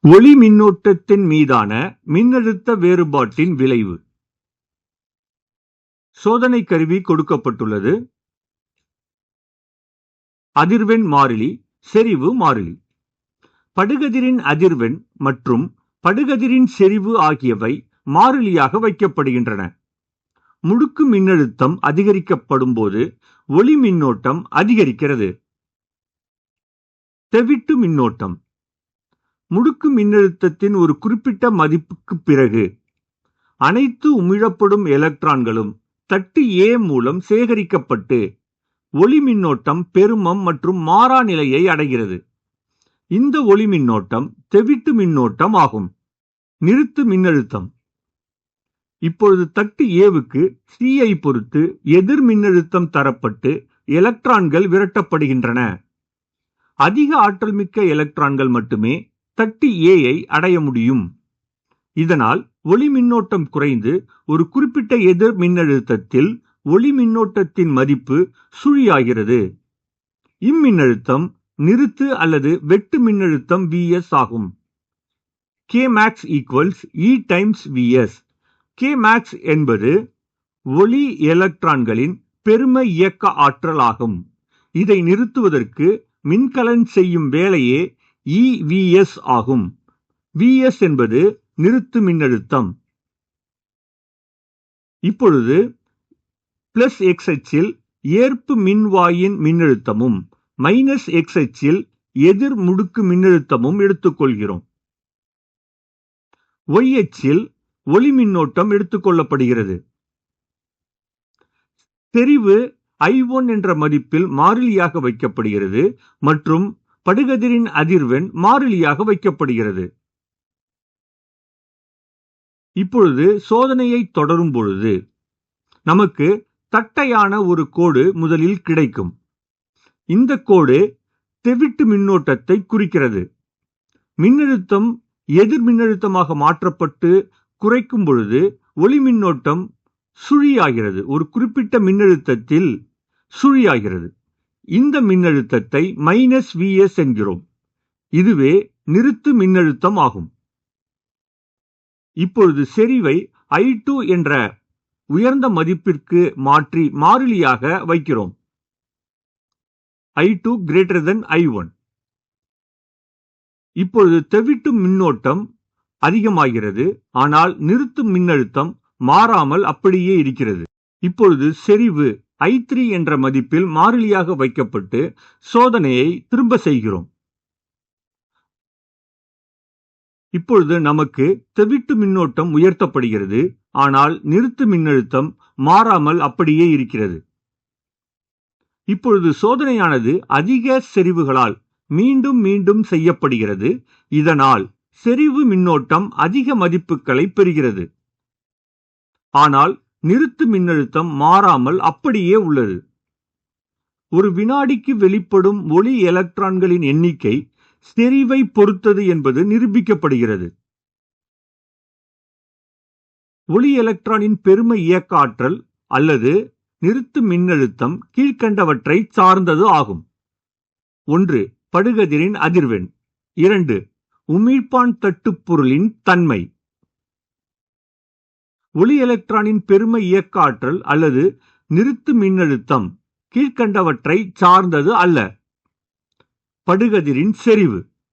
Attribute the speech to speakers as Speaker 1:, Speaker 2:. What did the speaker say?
Speaker 1: ஒளி மின்னோட்டத்தின் மீதான மின்னழுத்த வேறுபாட்டின் விளைவு. சோதனை கருவி கொடுக்கப்பட்டுள்ளது. அதிர்வெண் மாறிலி செறிவு மாறிலி. படுகதிரின் அதிர்வெண் மற்றும் படுகதிரின் செறிவு ஆகியவை மாறிலியாக வைக்கப்படுகின்றன. முடுக்கு மின்னழுத்தம் அதிகரிக்கப்படும் போது ஒளி மின்னோட்டம் அதிகரிக்கிறது. தெவிட்டு மின்னோட்டம் முடுக்கு மின்னழுத்தத்தின் ஒரு குறிப்பிட்ட மதிப்புக்கு பிறகு அனைத்து உமிழப்படும் எலக்ட்ரான்களும் தட்டு ஏ மூலம் சேகரிக்கப்பட்டு ஒளி மின்னோட்டம் பெருமம் மற்றும் மாறா நிலையை அடைகிறது. இந்த ஒளி மின்னோட்டம் தெவிட்டு மின்னோட்டம் ஆகும். நிறுத்து மின்னழுத்தம். இப்பொழுது தட்டு ஏவுக்கு சிஐ பொறுத்து எதிர் மின்னழுத்தம் தரப்பட்டு எலக்ட்ரான்கள் விரட்டப்படுகின்றன. அதிக ஆற்றல் மிக்க எலக்ட்ரான்கள் மட்டுமே தட்டி ஏயை அடைய முடியும். இதனால் ஒளி மின்னோட்டம் குறைந்து ஒரு குறிப்பிட்ட எதிர் மின்னழுத்தத்தில் ஒளி மின்னோட்டத்தின் மதிப்பு சுழியாகிறது. இம்மின்னழுத்தம் நிறுத்து அல்லது வெட்டு மின்னழுத்தம் விஎஸ் ஆகும். K max equals e times VS K max என்பது ஒளி எலக்ட்ரான்களின் பெரும இயக்க ஆற்றல் ஆகும் இதை நிறுத்துவதற்கு மின்கலன் செய்யும் வேலையே EVS ஆகும். Vs என்பது நிறுத்து மின்னழுத்தம். இப்பொழுது பிளஸ் எக்ஸ் அச்சில் ஏற்பு மின்வாயின் மின்னழுத்தமும் மைனஸ் எக்ஸ் அச்சில் எதிர் முடுக்கு மின்னழுத்தமும் எடுத்துக்கொள்கிறோம். ஒய் அச்சில் ஒளி மின்னோட்டம் எடுத்துக்கொள்ளப்படுகிறது. தெரிவு ஐ ஒன் என்ற மதிப்பில் மாறிலியாக வைக்கப்படுகிறது மற்றும் படுகதிரின் அதிர்வெண் மாறிலியாக வைக்கப்படுகிறது. இப்பொழுது சோதனையை தொடரும் பொழுது நமக்கு தட்டையான ஒரு கோடு முதலில் கிடைக்கும். இந்த கோடு தெவிட்டு மின்னோட்டத்தை குறிக்கிறது. மின்னழுத்தம் எதிர் மின்னழுத்தமாக மாற்றப்பட்டு குறைக்கும் பொழுது ஒளி மின்னோட்டம் சுழியாகிறது. ஒரு குறிப்பிட்ட மின்னழுத்தத்தில் சுழியாகிறது. இந்த மின்னழுத்தத்தை மைனஸ் விஎஸ் என்கிறோம். இதுவே நிறுத்து மின்னழுத்தம் ஆகும். இப்பொழுது செறிவை ஐ டூ என்ற உயர்ந்த மதிப்பிற்கு மாற்றி மாறிலியாக வைக்கிறோம். I two greater than I one இப்பொழுது தெவிட்டு மின்னோட்டம் அதிகமாகிறது. ஆனால் நிறுத்தும் மின்னழுத்தம் மாறாமல் அப்படியே இருக்கிறது. இப்பொழுது செறிவு ஐ த்ரீ என்ற மதிப்பில் மாறிலியாக வைக்கப்பட்டு சோதனையை திரும்ப செய்கிறோம். இப்பொழுது நமக்கு தெவிட்டு மின்னோட்டம் உயர்த்தப்படுகிறது. ஆனால் நிறுத்து மின்னழுத்தம் மாறாமல் அப்படியே இருக்கிறது. இப்பொழுது சோதனையானது அதிக செறிவுகளால் மீண்டும் மீண்டும் செய்யப்படுகிறது. இதனால் செறிவு மின்னோட்டம் அதிக மதிப்புகளை பெறுகிறது. ஆனால் நிறுத்து மின்னழுத்தம் மாறாமல் அப்படியே உள்ளது. ஒரு வினாடிக்கு வெளிப்படும் ஒளி எலக்ட்ரான்களின் எண்ணிக்கை செறிவை பொறுத்தது என்பது நிரூபிக்கப்படுகிறது. ஒளி எலக்ட்ரானின் பெரும இயக்க ஆற்றல் அல்லது நிறுத்து மின்னழுத்தம் கீழ்கண்டவற்றை சார்ந்தது ஆகும். ஒன்று படுகதிரின் அதிர்வெண். இரண்டு உமிழ்ப்பான் தட்டுப் பொருளின் தன்மை. ஒளி எலக்ட்ரானின் பெரும இயக்க ஆற்றல் அல்லது நிறுத்து மின்னழுத்தம் கீழ்கண்டவற்றை சார்ந்தது அல்ல. படுகதிரின் செறிவு.